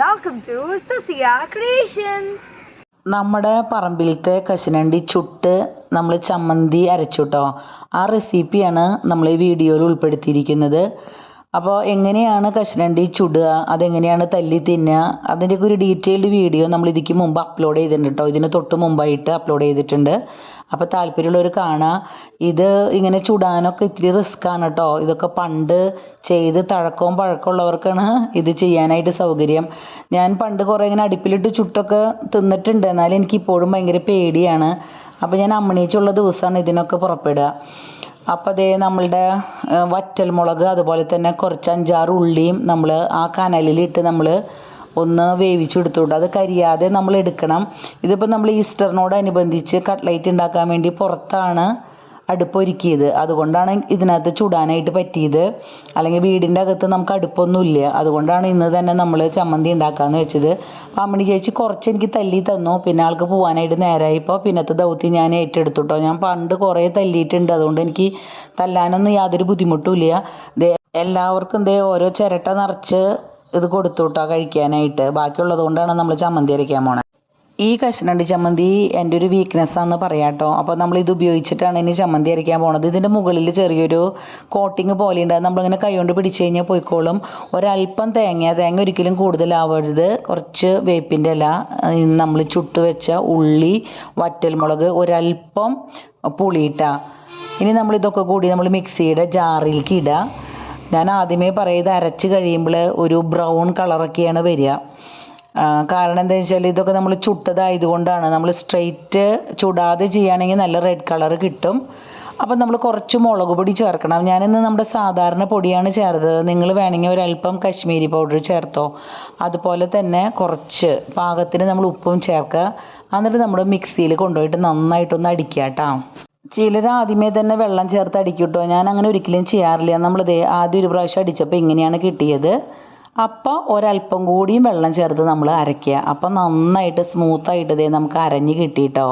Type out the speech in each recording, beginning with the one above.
Welcome to സസിയ creations നമ്മുടെ പറമ്പിലത്തെ കശുനണ്ടി ചുട്ട് നമ്മൾ ചമ്മന്തി അരച്ചുട്ടോ. ആ റെസിപ്പിയാണ് നമ്മൾ ഈ വീഡിയോയിൽ ഉൾപ്പെടുത്തിയിരിക്കുന്നത്. അപ്പോൾ എങ്ങനെയാണ് കശുനണ്ടി ചുടുക? അതെങ്ങനെയാണ് തല്ലി തിന്നുക? അതിന്റെയൊക്കെ ഒരു ഡീറ്റെയിൽഡ് വീഡിയോ നമ്മൾ ഇതിക്ക് മുമ്പ് അപ്ലോഡ് ചെയ്തിട്ടുണ്ട് കേട്ടോ ഇതിന് തൊട്ട് മുമ്പായിട്ട് അപ്ലോഡ് ചെയ്തിട്ടുണ്ട്. അപ്പോൾ താല്പര്യമുള്ളവർ കാണുക ഇത് ഇങ്ങനെ ചുടാനൊക്കെ ഇത്തിരി റിസ്ക്കാണ് കേട്ടോ ഇതൊക്കെ പണ്ട് ചെയ്ത് തഴക്കവും പഴക്കമുള്ളവർക്കാണ് ഇത് ചെയ്യാനായിട്ട് സൗകര്യം. ഞാൻ പണ്ട് കുറേ ഇങ്ങനെ അടുപ്പിലിട്ട് ചുട്ടൊക്കെ തിന്നിട്ടുണ്ട്. എന്നാലും എനിക്ക് ഇപ്പോഴും ഭയങ്കര പേടിയാണ്. അപ്പോൾ ഞാൻ അമ്മണീച്ചുള്ള ദിവസമാണ് ഇതിനൊക്കെ പുറപ്പെടുക. അപ്പോൾ അതേ നമ്മളുടെ വറ്റൽ മുളക് അതുപോലെ തന്നെ കുറച്ച് അഞ്ചാറ് ഉള്ളിയും നമ്മൾ ആ കനലിലിട്ട് നമ്മൾ ഒന്ന് വേവിച്ചെടുത്തോട്ട് അത് കരിയാതെ നമ്മൾ എടുക്കണം. ഇതിപ്പോൾ നമ്മൾ ഈസ്റ്ററിനോടനുബന്ധിച്ച് കട്ട്ലൈറ്റ് ഉണ്ടാക്കാൻ വേണ്ടി പുറത്താണ് അടുപ്പൊരുക്കിയത് അതുകൊണ്ടാണ് ഇതിനകത്ത് ചൂടാനായിട്ട് പറ്റിയത്. അല്ലെങ്കിൽ വീടിന്റെ അകത്ത് നമുക്ക് അടുപ്പൊന്നുമില്ല. അതുകൊണ്ടാണ് ഇന്ന് തന്നെ നമ്മൾ ചമ്മന്തി ഉണ്ടാക്കാമെന്ന് വെച്ചത്. അപ്പോൾ അമ്മണി ചേച്ചി കുറച്ച് എനിക്ക് തല്ലി തന്നു. പിന്നെ ആൾക്ക് പോകാനായിട്ട് നേരമായപ്പോൾ പിന്നത്തെ ദൗത്യം ഞാൻ ഏറ്റെടുത്തുട്ടോ. ഞാൻ പണ്ട് കുറേ തല്ലിയിട്ടുണ്ട്. അതുകൊണ്ട് എനിക്ക് തല്ലാനൊന്നും യാതൊരു ബുദ്ധിമുട്ടും ഇല്ല. എല്ലാവർക്കും ദേ ഓരോ ചിരട്ട നിറച്ച് ഇത് കൊടുത്തുവിട്ടാ കഴിക്കാനായിട്ട്. ബാക്കിയുള്ളത് കൊണ്ടാണ് നമ്മൾ ചമ്മന്തി അരയ്ക്കാൻ പോണത് ഈ കഷ്ണണ്ടി ചമ്മന്തി എന്റെ ഒരു വീക്ക്നെസ് ആണെന്ന് പറയാം കേട്ടോ. അപ്പോൾ നമ്മൾ ഇത് ഉപയോഗിച്ചിട്ടാണ് ഇനി ചമ്മന്തി അരയ്ക്കാൻ പോണത്. ഇതിന്റെ മുകളിൽ ചെറിയൊരു കോട്ടിങ് പോലെ ഉണ്ട്. അത് നമ്മളിങ്ങനെ കൈകൊണ്ട് പിടിച്ചു കഴിഞ്ഞാൽ പോയിക്കോളും. ഒരല്പം തേങ്ങ തേങ്ങ ഒരിക്കലും കൂടുതലാവരുത്. കുറച്ച് വേപ്പിന്റെ ഇല നമ്മൾ ചുട്ട് വെച്ച ഉള്ളി വറ്റൽമുളക് ഒരല്പം പുളിയിട്ട. ഇനി നമ്മൾ ഇതൊക്കെ കൂടി നമ്മൾ മിക്സിയുടെ ജാറിലേക്ക് ഇടുക ഞാൻ ആദ്യമേ പറയുന്നത് അരച്ച് കഴിയുമ്പോൾ ഒരു ബ്രൗൺ കളറൊക്കെയാണ് വരിക. കാരണം എന്താ വെച്ചാൽ ഇതൊക്കെ നമ്മൾ ചുട്ടതായതുകൊണ്ടാണ് നമ്മൾ സ്ട്രെയിറ്റ് ചുടാതെ ചെയ്യുകയാണെങ്കിൽ നല്ല റെഡ് കളർ കിട്ടും. അപ്പം നമ്മൾ കുറച്ച് മുളക് പൊടി ചേർക്കണം. ഞാനിന്ന് നമ്മുടെ സാധാരണ പൊടിയാണ് ചേർത്തത്. നിങ്ങൾ വേണമെങ്കിൽ ഒരല്പം കശ്മീരി പൗഡർ ചേർത്തോ. അതുപോലെ തന്നെ കുറച്ച് പാകത്തിന് നമ്മൾ ഉപ്പും ചേർക്കുക. എന്നിട്ട് നമ്മൾ മിക്സിയിൽ കൊണ്ടുപോയിട്ട് നന്നായിട്ടൊന്ന് അടിക്കുക കേട്ടോ. ചിലർ ആദ്യമേ തന്നെ വെള്ളം ചേർത്ത് അടിക്കൂട്ടോ. കേട്ടോ ഞാൻ അങ്ങനെ ഒരിക്കലും ചെയ്യാറില്ല. നമ്മൾ നമ്മളിത് ആദ്യം ഒരു പ്രാവശ്യം അടിച്ചപ്പോൾ ഇങ്ങനെയാണ് കിട്ടിയത്. അപ്പോൾ ഒരല്പം കൂടിയും വെള്ളം ചേർത്ത് നമ്മൾ അരയ്ക്കുക. അപ്പം നന്നായിട്ട് സ്മൂത്തായിട്ട് ഇതേ നമുക്ക് അരഞ്ഞ് കിട്ടിയിട്ടോ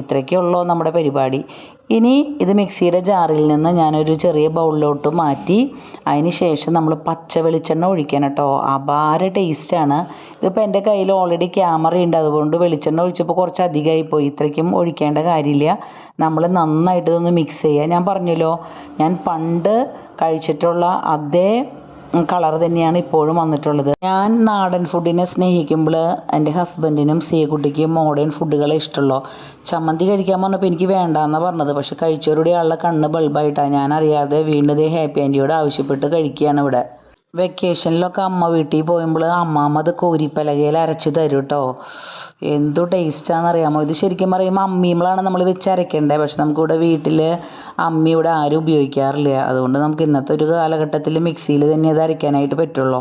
ഇത്രയൊക്കെ ഉള്ളൂ നമ്മുടെ പരിപാടി. ഇനി ഇത് മിക്സിയുടെ ജാറിൽ നിന്ന് ഞാനൊരു ചെറിയ ബൗളിലോട്ട് മാറ്റി അതിന് ശേഷം നമ്മൾ പച്ച വെളിച്ചെണ്ണ ഒഴിക്കണം കേട്ടോ. അപാര ടേസ്റ്റാണ് ഇതിപ്പോൾ എന്റെ കയ്യിൽ ഓൾറെഡി ക്യാമറ ഉണ്ട്. അതുകൊണ്ട് വെളിച്ചെണ്ണ ഒഴിച്ചപ്പോൾ കുറച്ച് അധികമായി പോയി. ഇത്രയ്ക്കും ഒഴിക്കേണ്ട കാര്യമില്ല. നമ്മൾ നന്നായിട്ട് ഇതൊന്ന് മിക്സ് ചെയ്യുക ഞാൻ പറഞ്ഞല്ലോ ഞാൻ പണ്ട് കഴിച്ചിട്ടുള്ള അതേ കളർ തന്നെയാണ് ഇപ്പോഴും വന്നിട്ടുള്ളത്. ഞാൻ നാടൻ ഫുഡിനെ സ്നേഹിക്കുമ്പോൾ എന്റെ ഹസ്ബൻഡിനും സീകുട്ടിക്കും മോഡേൺ ഫുഡുകളെ ഇഷ്ടമുള്ളൂ. ചമ്മന്തി കഴിക്കാൻ പറഞ്ഞപ്പോൾ എനിക്ക് വേണ്ടാന്ന് പറഞ്ഞത്. പക്ഷെ കഴിച്ചവരുടെ ആളുടെ കണ്ണ് ബൾബായിട്ടാണ് ഞാൻ അറിയാതെ വീണ്ടും ഹാപ്പി ആന്റിയോട് ആവശ്യപ്പെട്ട് കഴിക്കുകയാണ് ഇവിടെ. വെക്കേഷനിലൊക്കെ അമ്മ വീട്ടിൽ പോകുമ്പോൾ അമ്മാമ്മ അത് കോരിപ്പലകയിൽ അരച്ച് തരും കേട്ടോ എന്തു ടേസ്റ്റാണെന്നറിയാമോ ഇത് ശരിക്കും പറയുമ്പോൾ അമ്മീമ്മളാണ് നമ്മൾ വെച്ച് അരക്കേണ്ടത് പക്ഷെ നമുക്കിവിടെ വീട്ടിൽ അമ്മി ഇവിടെ ആരും ഉപയോഗിക്കാറില്ല. അതുകൊണ്ട് നമുക്ക് ഇന്നത്തെ ഒരു കാലഘട്ടത്തിൽ മിക്സിയിൽ തന്നെ അത് അരയ്ക്കാനായിട്ട് പറ്റുള്ളൂ.